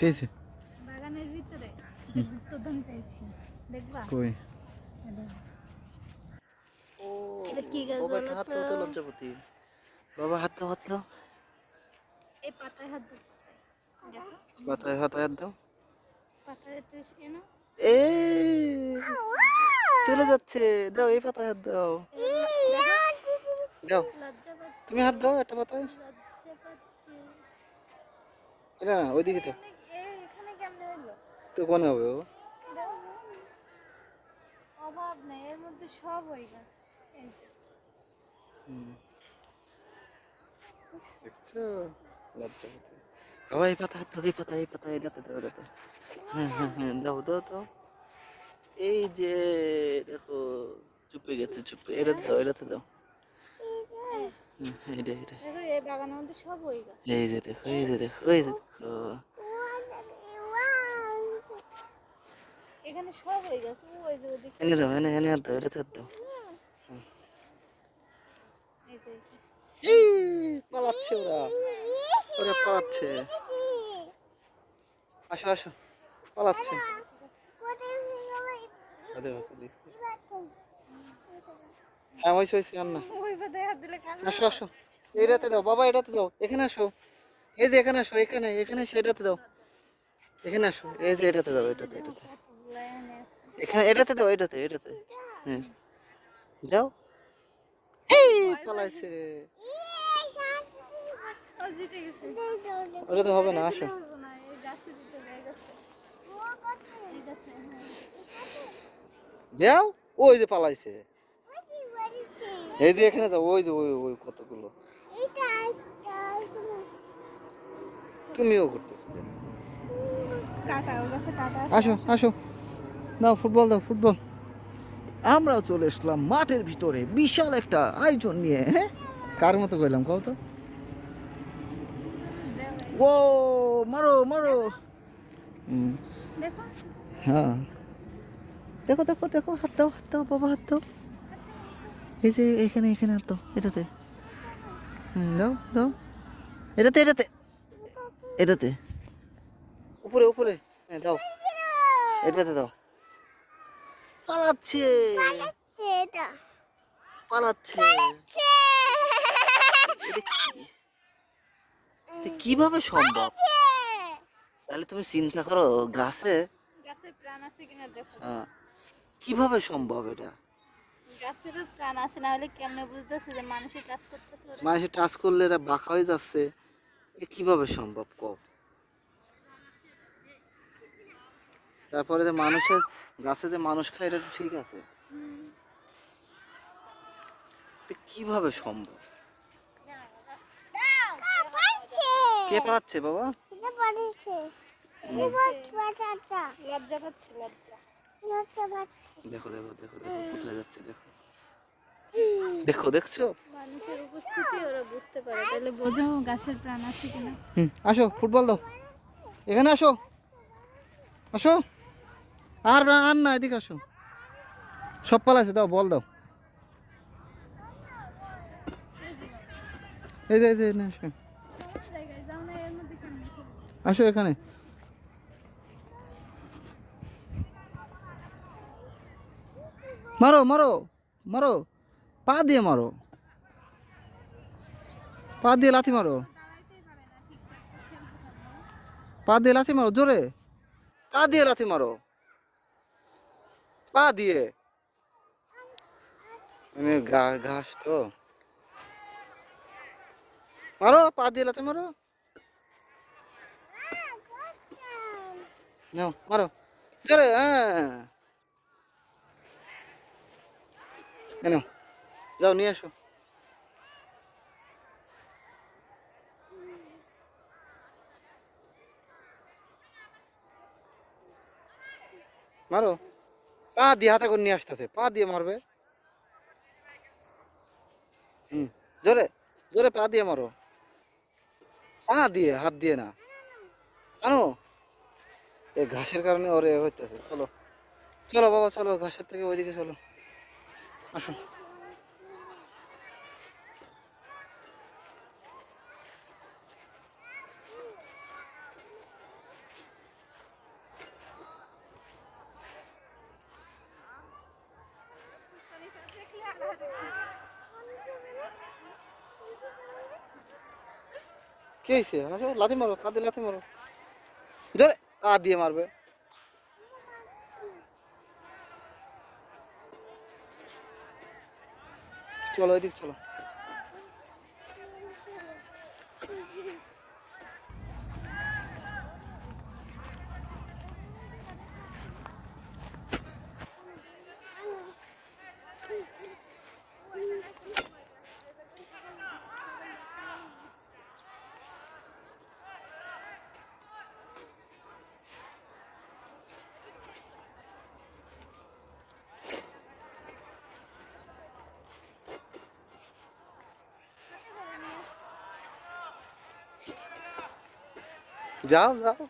কেছে বাগানের ভিতরে। একটা গুপ্তধন পেয়েছি দেখবা? কই। এটা। কি গাছ বাবা হাত তো? লজ্জাপতি বাবা হাত দাও হাত দাও। এই পাতায় হাত দাও। দেখো। মাথায় হাত হাত দাও। পাতায় এ চলে যাচ্ছে। দাও এই পাতায় হাত দাও। দাও। তুমি হাত দাও একটা পাতায়। না ওইদিকে তো এখানে- এ, এখানে কেমনে হইল তো কোনে হবে ও? অভাব নেই এর মধ্যে সব হয়ে গেছে। দেখছ? লজ্জাপতি বাবা এই পাতা এই পাতা এই পাতা এটাতে দাও এটাতে হ্যাঁ হ্যাঁ হ্যাঁ দাও দাও দাও। এই যে দেখো চুপে গেছে চুপে। এটাতে দাও এটাতে দাও। হুম, এটা এটা দেখো এই বাগানের মধ্যে সব গেছে। এই যে দেখো এই যে দেখো এই যে দেখো। এখানে সব হয়ে গেছে। ওই যে ওদিকে এনে দাও এনে এনে দাও এটাতে হাত দাও। পালাচ্ছে ওরা। ওরা পালাচ্ছে। আসো আসো পালাচ্ছে। হ্যাঁ হয়েছে আর না। আসো আসো। এটাতে দাও বাবা এটাতে দাও। এখানে আসো। এই যে এখানে আসো এখানে এখানে সেটাতে দাও। এখানে আসো। এই যে এটাতে দাও এটাতে এটাতে। এখানে এটাতে দাও এটাতে এটাতে। হ্যাঁ। দাও এই পালাইছে। ও জিতে গেছে ওটাতে হবে না আসো। দাও ওই যে পালাইছে। এই যে এখানে যাও ওই যে ওই ওই কতগুলো। তুমিও করতেছো আসো আসো। নাও ফুটবল দাও ফুটবল। আমরাও চলে আসলাম মাঠের ভিতরে। বিশাল একটা আয়োজন নিয়ে হ্যাঁ? কার মতো কইলাম কও তো? ও মারো মারো। হ্যাঁ। দেখো দেখো দেখো হাত দাও হাত দাও বাবা হাত দাও। এই যে এখানে এখানে হাত দাও এটাতে। হুম দাও দাও। এটাতে এটাতে। এটাতে। উপরে উপরে। হ্যাঁ দাও। এটাতে দাও। পালাচ্ছে। পালাচ্ছে কীভাবে সম্ভব? তাহলে তুমি চিন্তা করো গাছে গাছের প্রাণ আছে কিনা দেখো। আহ, কীভাবে সম্ভব এটা? গাছেরও প্রাণ আছে না হলে কেমনে বুঝতেছে যে মানুষের কাজ করতেছে? মানুষে টাচ করলে এরা বাঁকা হয়ে যাচ্ছে। কীভাবে সম্ভব? কব তারপরে যে মানুষের গাছে যে মানুষ খায় এটা ঠিক আছে। এটা কীভাবে সম্ভব? কে পালাচ্ছে বাবা? দেখো দেখো দেখো দেখো কোথায় যাচ্ছে দেখো। দেখো দেখছ? মানুষের উপস্থিতি ওরা বুঝতে পারে তাহলে বোঝো গাছের প্রাণ আছে কিনা। হুম আসো ফুটবল দাও। এখানে আসো। আসো। আর না আর না, এদিকে আসো। সব পালাইছে, দাও, বল দাও। এই যে এই যে আসো এখানে। মারো মারো মারো। পা দিয়ে মারো। পা দিয়ে লাথি মারো। পা দিয়ে লাথি মারো, জোরে। পা দিয়ে লাথি মারো। পা দিয়ে। মানে ঘাস তো। মারো, পা দিয়ে লাথি মারো। মারো। জোরে হ্যাঁ। যাও, নিয়ে আসো। মারো। পা দিয়ে হাতে করে নিয়ে আসতেছে, পা দিয়ে মারবে। হুম, জোরে জোরে পা দিয়ে মারো। পা দিয়ে, হাত দিয়ে না। আনো, এই ঘাসের কারণে ওরে হইতেছে, চলো। চলো বাবা, চলো ঘাসের থেকে ওইদিকে চলো। আসো কি হয়েছে আসো লাথি মারো কাঁদে লাথি মারো। জোরে কা দিয়ে মারবে। চলো, এদিক চলো। যাও যাও